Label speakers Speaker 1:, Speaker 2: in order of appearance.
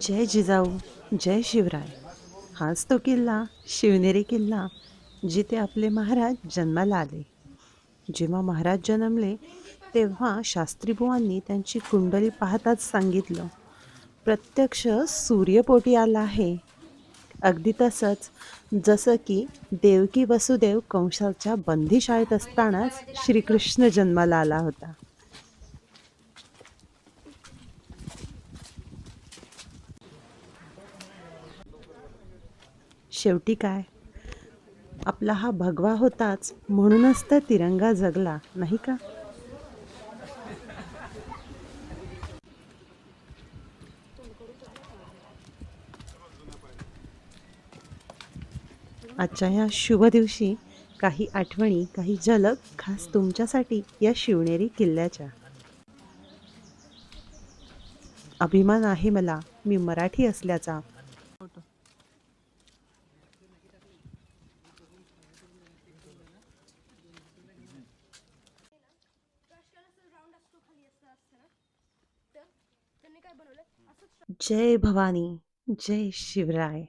Speaker 1: जय जिजाऊ जय शिवराय. हाच तो किल्ला शिवनेरी किल्ला जिथे आपले महाराज जन्माला आले. जेव्हा महाराज जन्मले तेव्हा शास्त्रीबुवांनी त्यांची कुंडली पाहताच सांगितलं प्रत्यक्ष सूर्यपोटी आला आहे. अगदी तसंच जसं की देवकी वसुदेव कंसाच्या बंदीशाळेत असतानाच श्रीकृष्ण जन्माला आला होता. शेवटी काय? आपला हा भगवा होताच म्हणूनच तर तिरंगा जगला नाही का? आजच्या या शुभ दिवशी काही आठवणी काही झलक खास तुमच्यासाठी या शिवनेरी किल्ल्याच्या. अभिमान आहे मला मी मराठी असल्याचा. जय भवानी जय शिवराय.